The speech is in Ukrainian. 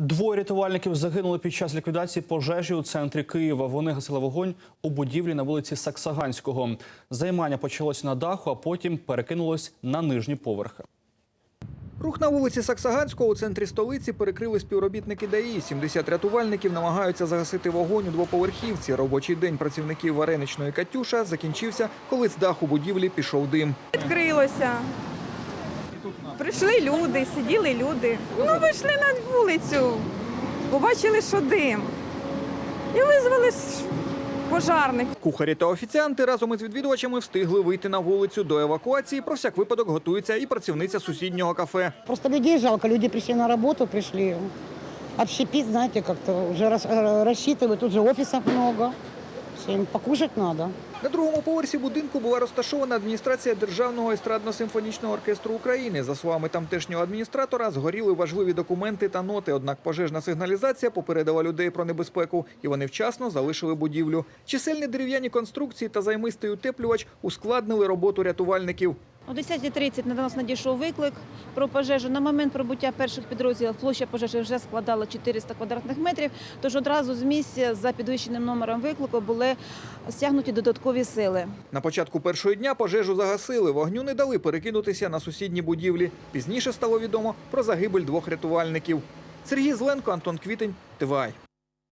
Двоє рятувальників загинули під час ліквідації пожежі у центрі Києва. Вони гасили вогонь у будівлі на вулиці Саксаганського. Займання почалось на даху, а потім перекинулось на нижні поверхи. Рух на вулиці Саксаганського у центрі столиці перекрили співробітники ДАІ. 70 рятувальників намагаються загасити вогонь у двоповерхівці. Робочий день працівників вареничної Катюша закінчився, коли з даху будівлі пішов дим. відкрилося. Прийшли люди, сиділи люди. Ну, вийшли на вулицю, побачили, що дим. І визвали пожарних. Кухарі та офіціанти разом із відвідувачами встигли вийти на вулицю до евакуації. Про всяк випадок готується і працівниця сусіднього кафе. Просто людей жалко, люди пришли на работу, пришли общепить, знаете, как-то уже рас- э, тут же офисов много, всем покушать надо. На другому поверсі будинку була розташована адміністрація Державного естрадно-симфонічного оркестру України. За словами тамтешнього адміністратора, згоріли важливі документи та ноти. Однак пожежна сигналізація попередила людей про небезпеку, і вони вчасно залишили будівлю. Чисельні дерев'яні конструкції та займистий утеплювач ускладнили роботу рятувальників. О 10.30 на нас надійшов виклик про пожежу. На момент прибуття перших підрозділів площа пожежі вже складала 400 квадратних метрів. Тож одразу з місця за підвищеним номером виклику були стягнуті додаткові сили. На початку першого дня пожежу загасили. Вогню не дали перекинутися на сусідні будівлі. Пізніше стало відомо про загибель двох рятувальників. Сергій Зленко, Антон Квітень, ТВАЙ.